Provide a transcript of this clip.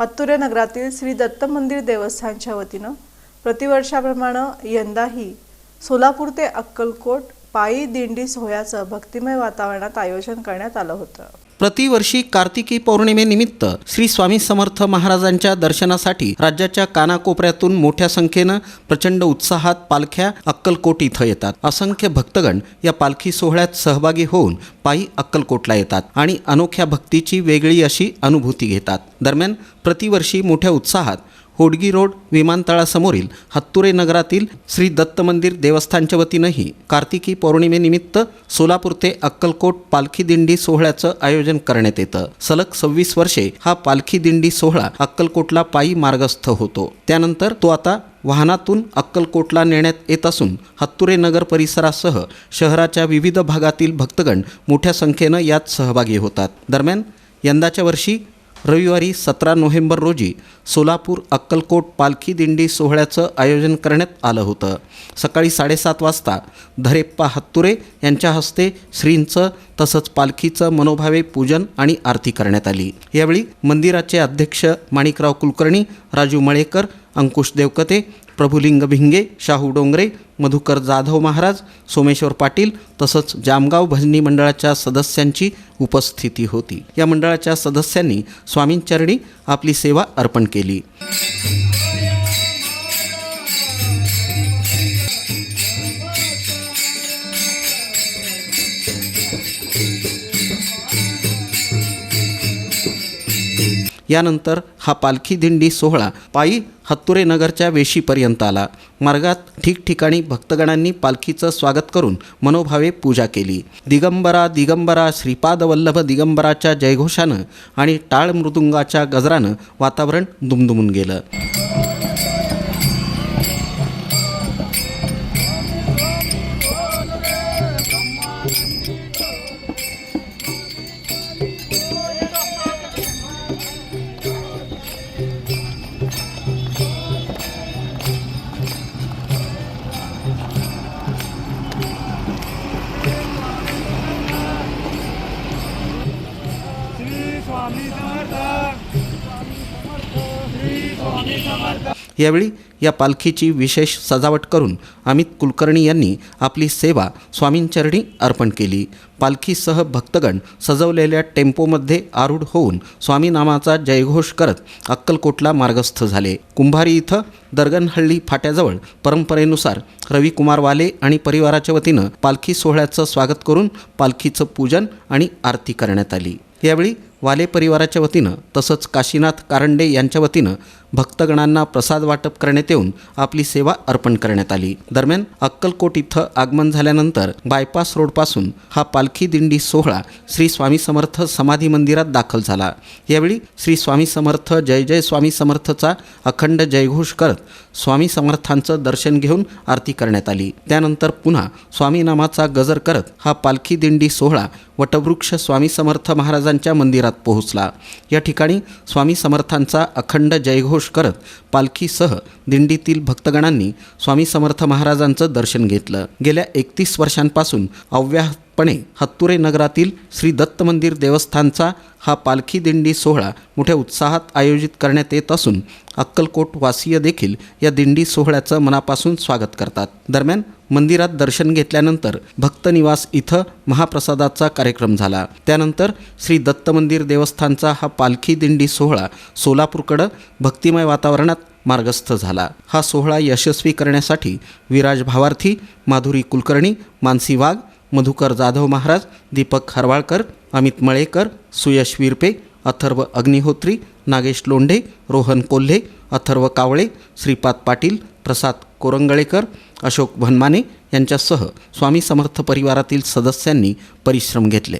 हत्तुरे नगरातील श्री दत्त मंदिर देवस्थानच्या वतीनं प्रतिवर्षाप्रमाणे यंदाही सोलापूर ते अक्कलकोट पायी दिंडी सोहळ्याचं भक्तिमय वातावरणात आयोजन करण्यात आलं होतं. प्रतिवर्षी कार्तिकी पौर्णिमेनिमित्त श्री स्वामी समर्थ महाराजांच्या दर्शनासाठी राज्याच्या कानाकोपऱ्यातून मोठ्या संख्येनं प्रचंड उत्साहात पालख्या अक्कलकोट इथं येतात. असंख्य भक्तगण या पालखी सोहळ्यात सहभागी होऊन पायी अक्कलकोटला येतात आणि अनोख्या भक्तीची वेगळी अशी अनुभूती घेतात. दरम्यान प्रतिवर्षी मोठ्या उत्साहात होडगी रोड विमानतळासमोरील हत्तुरे नगरातील श्री दत्त मंदिर देवस्थानच्या वतीनंही कार्तिकी पौर्णिमेनिमित्त सोलापूर ते अक्कलकोट पालखी दिंडी सोहळ्याचं आयोजन करण्यात येतं. सलग सव्वीस वर्षे हा पालखी दिंडी सोहळा अक्कलकोटला पायी मार्गस्थ होतो. त्यानंतर तो आता वाहनातून अक्कलकोटला नेण्यात येत असून हत्तुरे नगर परिसरासह शहराच्या विविध भागातील भक्तगण मोठ्या संख्येनं यात सहभागी होतात. दरम्यान यंदाच्या वर्षी रविवारी सतरा नोव्हेंबर रोजी सोलापूर अक्कलकोट पालखी दिंडी सोहळ्याचं आयोजन करण्यात आलं होतं. सकाळी साडेसात वाजता धरेप्पा हत्तुरे यांच्या हस्ते श्रींचं तसंच पालखीचं मनोभावे पूजन आणि आरती करण्यात आली. यावेळी मंदिराचे अध्यक्ष माणिकराव कुलकर्णी राजू मळेकर अंकुश देवकते प्रभुलिंग भिंगे शाहू डोंगरे मधुकर जाधव महाराज सोमेश्वर पाटील तसंच जामगाव भजनी मंडळाच्या सदस्यांची उपस्थिती होती. या मंडळाच्या सदस्यांनी स्वामींचरणी आपली सेवा अर्पण केली. यानंतर हा पालखी दिंडी सोहळा पायी हत्तुरे नगरच्या वेशीपर्यंत आला. मार्गात ठिकठिकाणी भक्तगणांनी पालखीचं स्वागत करून मनोभावे पूजा केली. दिगंबरा दिगंबरा श्रीपाद वल्लभ दिगंबराच्या जयघोषानं आणि टाळ मृदुंगाच्या गजरानं वातावरण दुमदुमून गेलं. यावेळी या पालखीची विशेष सजावट करून अमित कुलकर्णी यांनी आपली सेवा स्वामींचरणी अर्पण केली. पालखीसह भक्तगण सजवलेल्या टेम्पोमध्ये आरूढ होऊन स्वामीनामाचा जयघोष करत अक्कलकोटला मार्गस्थ झाले. कुंभारी इथं दर्गनहಳ್ಳಿ फाट्याजवळ परंपरेनुसार रविकुमार वाले आणि परिवाराच्या वतीनं पालखी सोहळ्याचं स्वागत करून पालखीचं पूजन आणि आरती करण्यात आली. यावेळी वाले परिवाराच्या वतीनं तसंच काशीनाथ कारंडे यांच्या वतीनं भक्तगणांना प्रसाद वाटप करण्यात येऊन आपली सेवा अर्पण करण्यात आली. दरम्यान अक्कलकोट इथं आगमन झाल्यानंतर बायपास रोडपासून हा पालखी दिंडी सोहळा श्री स्वामी समर्थ समाधी मंदिरात दाखल झाला. यावेळी श्री स्वामी समर्थ जय जय स्वामी समर्थचा अखंड जयघोष करत स्वामी समर्थांचं दर्शन घेऊन आरती करण्यात आली. त्यानंतर पुन्हा स्वामी नामाचा गजर करत हा पालखी दिंडी सोहळा वटवृक्ष स्वामी समर्थ महाराजांच्या मंदिरात पोहोचला. या ठिकाणी स्वामी समर्थांचा अखंड जयघोष करत पालखीसह दिंडीतील भक्तगणांनी स्वामी समर्थ महाराजांचं दर्शन घेतलं. गेल्या एकतीस वर्षांपासून पणे हत्तुरे नगरातील श्री दत्त मंदिर देवस्थानचा हा पालखी दिंडी सोहळा मोठ्या उत्साहात आयोजित करण्यात येत असून अक्कलकोट वासीय देखील या दिंडी सोहळ्याचं मनापासून स्वागत करतात. दरम्यान मंदिरात दर्शन घेतल्यानंतर भक्तनिवास इथं महाप्रसादाचा कार्यक्रम झाला. त्यानंतर श्री दत्त मंदिर देवस्थानचा हा पालखी दिंडी सोहळा सोलापूरकडं भक्तिमय वातावरणात मार्गस्थ झाला. हा सोहळा यशस्वी करण्यासाठी विराज भावार्थी माधुरी कुलकर्णी मानसी वाघ मधुकर जाधव महाराज दीपक हरवाळकर अमित मळेकर सुयश विरपे अथर्व अग्निहोत्री नागेश लोंढे रोहन कोल्हे अथर्व कावळे श्रीपाद पाटील प्रसाद कोरंगळेकर अशोक भनमाने यांच्यासह स्वामी समर्थ परिवारातील सदस्यांनी परिश्रम घेतले.